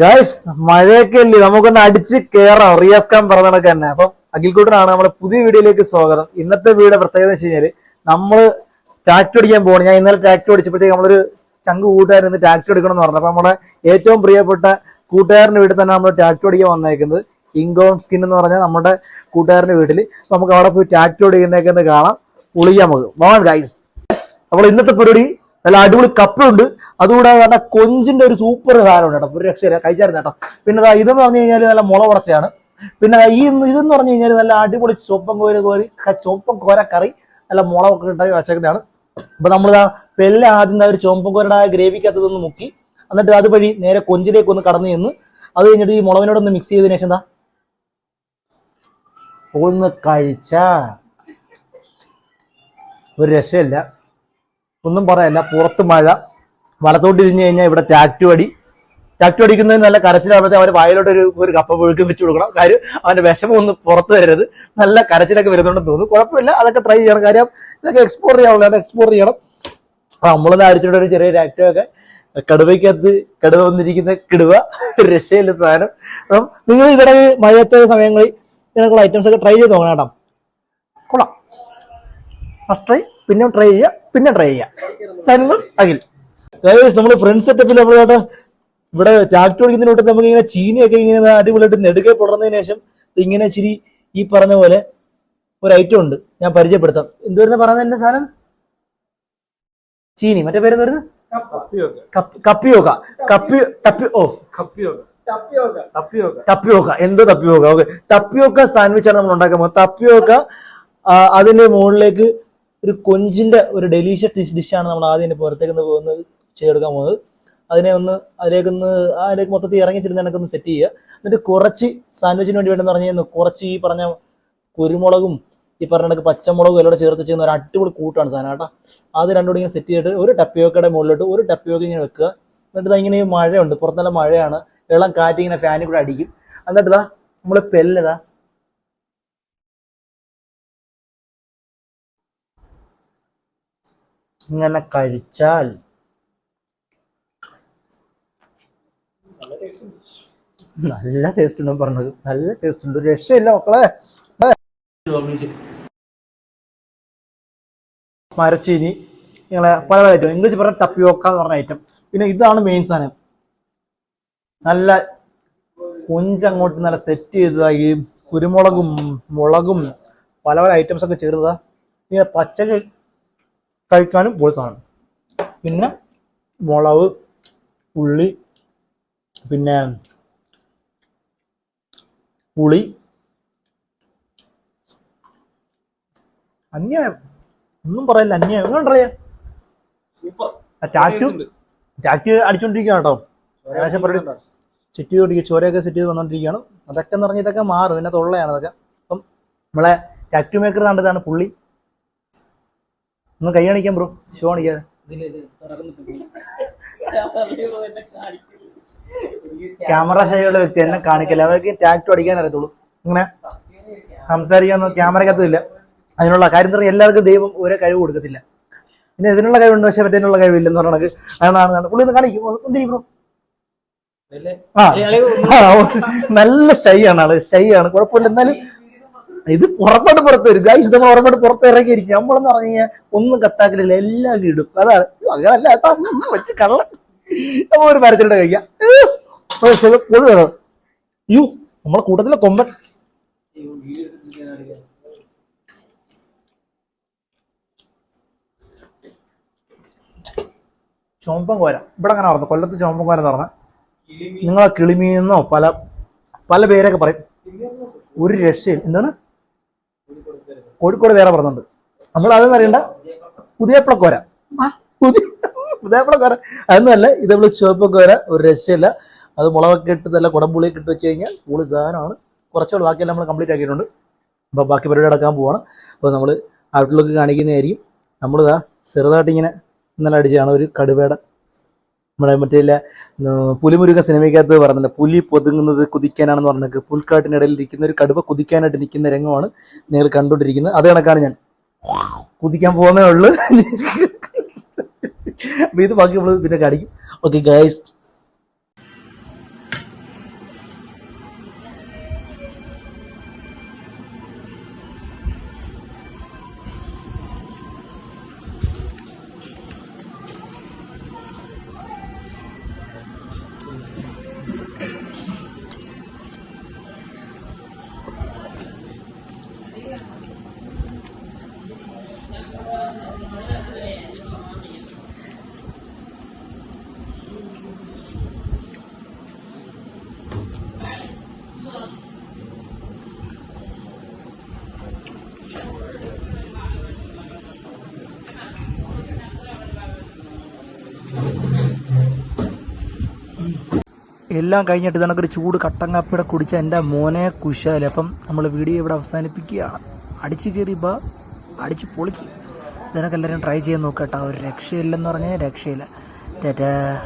Guys മഴയൊക്കെ അല്ലേ നമുക്കൊന്ന് അടിച്ച് കയറാം റിയാസ് ഖാൻ പറഞ്ഞ കണക്ക് തന്നെ. അപ്പം അഖിൽക്കൂട്ടനാണ് നമ്മുടെ പുതിയ വീഡിയോയിലേക്ക് സ്വാഗതം. ഇന്നത്തെ വീഡിയോ പ്രത്യേകത എന്ന് വെച്ച് കഴിഞ്ഞാൽ നമ്മൾ ട്രാക്ടർ അടിക്കാൻ പോകണം ഞാൻ ഇന്നലെ ട്രാക്ടർ അടിച്ചപ്പോഴത്തേക്ക് നമ്മളൊരു ചങ്ക് കൂട്ടുകാരൻ ടാക്ട് എടുക്കണം എന്ന് പറഞ്ഞു. അപ്പൊ നമ്മുടെ ഏറ്റവും പ്രിയപ്പെട്ട കൂട്ടുകാരന്റെ വീട്ടിൽ തന്നെ നമ്മൾ ട്രാക്ടർ അടിക്കാൻ വന്നേക്കുന്നത്. ഇങ്കോൺ സ്കിൻ എന്ന് പറഞ്ഞാൽ നമ്മുടെ കൂട്ടുകാരന്റെ വീട്ടിൽ നമുക്ക് അവിടെ പോയി ട്രാക്ടർ അടിക്കുന്നേക്കെന്ന് കാണാം. ഉളിയാൻ നമുക്ക് മോൺ ഗൈസ് അപ്പോൾ ഇന്നത്തെ പരിപാടി നല്ല അടിപൊളി കപ്പയുണ്ട് അതുകൂടാതെ തന്നെ കൊഞ്ചിന്റെ ഒരു സൂപ്പർ സാധനമുണ്ട് കേട്ടോ. ഒരു രക്ഷയില്ല. കഴിച്ചായിരുന്നു കേട്ടോ. പിന്നെ ഇതെന്ന് പറഞ്ഞു കഴിഞ്ഞാൽ നല്ല മുള ഉടച്ചയാണ് പിന്നെ ഈ ഇതെന്ന് പറഞ്ഞു കഴിഞ്ഞാൽ നല്ല അടിപൊളി ചൊപ്പം കോര കോരി ചൊപ്പം കോര കറി. നല്ല മുളകൊക്കെ ഉണ്ടാക്കി വെച്ചേക്കുന്നതാണ്. അപ്പൊ നമ്മൾ പെല്ല ആദ്യം ഒരു ചുമപ്പം കോരയുടെ ആ ഗ്രേവിക്കകത്ത് മുക്കി. എന്നിട്ട് അതുവഴി നേരെ കൊഞ്ചിലേക്ക് ഒന്ന് കടന്നു ചെന്ന് അത് കഴിഞ്ഞിട്ട് ഈ മുളവിനോട് ഒന്ന് മിക്സ് ചെയ്തതിനു ശേഷം ഒന്ന് കഴിച്ച. ഒരു രക്ഷയില്ല. ഒന്നും പറയല്ല പുറത്ത് മഴ വലത്തോട്ട് ഇരിഞ്ഞു കഴിഞ്ഞാൽ ഇവിടെ ടാറ്റു അടി. ടാറ്റു അടിക്കുന്നതിന് നല്ല കരച്ചിലാകുമ്പോഴത്തെ അവന് വായിലോട്ട് ഒരു ഒരു കപ്പ പുഴുക്കും വെച്ച് കൊടുക്കണം. കാര്യം അവന്റെ വിഷമം ഒന്ന് പുറത്ത് വരരുത്. നല്ല കരച്ചിലൊക്കെ വരുന്നുണ്ടെന്ന് തോന്നുന്നു. കുഴപ്പമില്ല. അതൊക്കെ ട്രൈ ചെയ്യണം. കാര്യം ഇതൊക്കെ എക്സ്പ്ലോർ ചെയ്യാനുള്ള എക്സ്പ്ലോർ ചെയ്യണം. നമ്മളൊന്ന് അടിച്ചിട്ട് ഒരു ചെറിയ ആക്റ്റൊക്കെ കടുവയ്ക്കകത്ത് കടുവ വന്നിരിക്കുന്ന കിടുവ രക്ഷയില്ല സാധനം. അപ്പം നിങ്ങൾ ഇവിടെ മഴയത്തെ സമയങ്ങളിൽ ഇതിനൊക്കെയുള്ള ഐറ്റംസ് ഒക്കെ ട്രൈ ചെയ്ത് നോക്കണം കേട്ടോ. കൊള്ളാം. ഫസ്റ്റ് ട്രൈ പിന്നെ ട്രൈ ചെയ്യുക. പിന്നെ ട്രൈ ചെയ്യാം. സൈനിങ് അഖിൽ. നമ്മൾ ഫ്രണ്ട് സെറ്റപ്പിൽ നമ്മൾ ഇവിടെ ടാക്ട് ഓടിക്കുന്നതിന് കൂട്ടത്തിൽ നമുക്ക് ഇങ്ങനെ ചീനിയൊക്കെ ഇങ്ങനെ അടിപൊളിയായിട്ട് നെടുകെ പുടർന്നതിന് ശേഷം ഇങ്ങനെ ഇച്ചിരി ഈ പറഞ്ഞ പോലെ ഒരു ഐറ്റം ഉണ്ട്. ഞാൻ പരിചയപ്പെടുത്താം. എന്തുവരുന്ന പറഞ്ഞ എന്റെ സാധനം? ചീനി. മറ്റേ പേര് എന്തായിരുന്നു കപ്പിയോക്ക കപ്പി ടപ്പി ഓ. ടപ്പിയോക്ക എന്തോ തപ്പിയോക്ക ഓക്കെ. ടപ്പിയോക്ക സാൻഡ്വിച്ച് ആണ് നമ്മൾ ഉണ്ടാക്കാൻ പോകുന്നത്. തപ്പിയോക്ക അതിന്റെ മുകളിലേക്ക് ഒരു കൊഞ്ചിന്റെ ഒരു ഡെലീഷ്യസ് ഡിഷ് ഡിഷാണ് നമ്മൾ ആദ്യം പുറത്തേക്ക് ഒന്ന് ചെയ്തെടുക്കാൻ പോകുന്നത്. അതിനെ ഒന്ന് അതിലേക്ക് ഒന്ന് അതിലേക്ക് മൊത്തത്തിൽ ഇറങ്ങിച്ചിരുന്ന് എനിക്ക് ഒന്ന് സെറ്റ് ചെയ്യുക. എന്നിട്ട് കുറച്ച് സാൻഡ്വിച്ചിന് വേണ്ടി വേണ്ടെന്ന് പറഞ്ഞു കഴിഞ്ഞാൽ കുറച്ച് ഈ പറഞ്ഞ കുരുമുളകും ഈ പറഞ്ഞ കണക്ക് പച്ചമുളകും എല്ലാം ചേർത്ത് ചെയ്യുന്ന ഒരു അടിപൊളി കൂട്ടാണ് സാധനം കേട്ടോ. അത് രണ്ടുകൂടി ഇങ്ങനെ സെറ്റ് ചെയ്തിട്ട് ഒരു ടപ്പിയോക്കയുടെ മുകളിലോട്ട് ഒരു ടപ്പിയോക്ക ഇങ്ങനെ വെക്കുക. എന്നിട്ട് ഇങ്ങനെ മഴയുണ്ട്. പുറത്ത് മഴയാണ്. ഇളം കാറ്റ് ഇങ്ങനെ ഫാനിൽ കൂടെ അടിക്കും. എന്നിട്ട് ഇതാ നമ്മൾ പെല്ലതാ ഇങ്ങനെ കഴിച്ചാൽ നല്ല ടേസ്റ്റ് ഉണ്ടെന്ന് പറഞ്ഞത്. നല്ല ടേസ്റ്റ് ഉണ്ട്. രക്ഷയില്ല മക്കളെ. മരച്ചീനി ഇങ്ങനെ പല പല ഐറ്റം ഇംഗ്ലീഷ് പറഞ്ഞ ടപ്പിയോക്ക എന്ന് പറഞ്ഞ ഐറ്റം പിന്നെ ഇതാണ് മെയിൻ സാധനം. നല്ല കൊഞ്ചങ്ങോട്ട് നല്ല സെറ്റ് ചെയ്തതാ ഈ കുരുമുളകും മുളകും പല പല ഐറ്റംസ് ഒക്കെ ചേർന്നതാ. ഇങ്ങനെ പച്ചക്ക് കഴിക്കാനും പൊളി സാധനം. പിന്നെ മുളക് ഉള്ളി പിന്നെ പുളി. അന്യായം. ഒന്നും പറയില്ല അന്യായം. എങ്ങനെ പറയാ? ടാറ്റു ടാറ്റു അടിച്ചോണ്ടിരിക്കുകയാണ് കേട്ടോ ഏകദേശം പരിപാടി സെറ്റ് ചെയ്തോണ്ടിരിക്കുക ചോരയൊക്കെ സെറ്റ് ചെയ്ത് വന്നോണ്ടിരിക്കുകയാണ്. അതൊക്കെ എന്ന് പറഞ്ഞാൽ ഇതൊക്കെ മാറും. പിന്നെ തൊള്ളയാണ് അതൊക്കെ അപ്പം നമ്മളെ ടാറ്റു മേക്കർ കണ്ടതാണ് പുള്ളി. ഒന്ന് കൈ കാണിക്കാം ബ്രോ ഷോ കാണിക്കാതെ. ക്യാമറ ഷൈയുള്ള വ്യക്തി എന്നെ കാണിക്കില്ല? അവർക്ക് ടാക്ടോ അടിക്കാൻ അറിയത്തുള്ളൂ. ഇങ്ങനെ സംസാരിക്കാൻ ക്യാമറക്കകത്തും ഇല്ല. അതിനുള്ള കാര്യം പറഞ്ഞാൽ എല്ലാവർക്കും ദൈവം ഒരേ കഴിവ് കൊടുക്കത്തില്ല. പിന്നെ ഇതിനുള്ള കഴിവുണ്ട് പക്ഷെ മറ്റേതിനുള്ള കഴിവില്ലെന്ന് പറഞ്ഞത് അതാണ് പുള്ളി ഒന്ന് കാണിക്കും എന്തിരി ബ്രോ ആ. നല്ല ഷൈ ആണ് ആൾ. ഷൈ ആണ്. കുഴപ്പമില്ല. എന്നാലും ഇത് പുറത്തോട്ട് പുറത്ത് വരും. ഗൈസ് നമ്മൾ പുറത്തോട്ട് പുറത്ത് ഇറങ്ങിയിരിക്കും. നമ്മളെന്ന് പറഞ്ഞു കഴിഞ്ഞാൽ ഒന്നും കത്താക്കലില്ല. എല്ലാം ഇടും അതാണ്. അങ്ങനല്ല കേട്ടോ. ഉം, വെച്ച് കള്ള. നമ്മ ഒരു മരത്തിലൂടെ കഴിക്കാം. യു നമ്മളെ കൂട്ടത്തിലെ കൊമ്പൻ. ചോമ്പൻ കോര. ഇവിടെ അങ്ങനെ പറഞ്ഞു കൊല്ലത്ത് ചോമ്പൻ കോര എന്ന് പറഞ്ഞാൽ നിങ്ങളെ കിളിമീന്നോ പല പല പേരൊക്കെ പറയും. ഒരു രക്ഷയും എന്താണ്? കോഴിക്കോട് വേറെ പറഞ്ഞുണ്ട്. നമ്മൾ അതെന്ന് അറിയണ്ട പുതിയപ്പളക്കോര. പുതിയ പുതിയപ്പളക്കോര. അതൊന്നുമല്ല ഇത് നമ്മൾ ചുവപ്പക്കോര ഒരു രക്ഷയില്ല. അത് മുളകൊക്കെ ഇട്ട് നല്ല കുടംപുളിയൊക്കെ ഇട്ട് വെച്ച് കഴിഞ്ഞാൽ പുളി സാധനമാണ്. കുറച്ചുകൂടെ ബാക്കിയെല്ലാം നമ്മൾ കംപ്ലീറ്റ് ആക്കിയിട്ടുണ്ട്. അപ്പോൾ ബാക്കി പരിപാടി അടക്കാൻ പോവാണ്. അപ്പോൾ നമ്മൾ ഔട്ട്ലുക്ക് കാണിക്കുന്നതായിരിക്കും. നമ്മളിതാ ചെറുതായിട്ട് ഇങ്ങനെ ഇന്നലെ അടിച്ചാണ് ഒരു കടുവയുടെ നമ്മുടെ മറ്റേ പുലിമുരുക സിനിമയ്ക്കകത്ത് പറഞ്ഞില്ല പുലി പൊതുങ്ങുന്നത് കുതിക്കാനാണെന്ന് പറഞ്ഞിട്ട് പുൽക്കാട്ടിനിടയിൽ ഇരിക്കുന്ന ഒരു കടുവ കുതിക്കാനായിട്ട് നിൽക്കുന്ന രംഗമാണ് നിങ്ങൾ കണ്ടുകൊണ്ടിരിക്കുന്നത്. അത് കണക്കാണ് ഞാൻ. കുതിക്കാൻ പോകുന്നേ ഉള്ളൂ. അപ്പൊ ഇത് ബാക്കി നമ്മൾ പിന്നെ കാണിക്കും. ഓക്കെ ഗൈസ് എല്ലാം കഴിഞ്ഞിട്ട് ഇതണക്കൊരു ചൂട് കട്ടൻ കാപ്പിയുടെ കുടിച്ച എന്റെ മോനെ കുശാൽ. അപ്പം നമ്മൾ വീഡിയോ ഇവിടെ അവസാനിപ്പിക്കുകയാണ്. അടിച്ചു കയറിയപ്പോൾ അടിച്ച് പൊളിക്കും. ഇതിനൊക്കെ എല്ലാവരും ട്രൈ ചെയ്യാൻ നോക്കട്ടോ ഒരു രക്ഷയില്ലെന്ന് പറഞ്ഞാൽ രക്ഷയില്ല. ടാറ്റാ.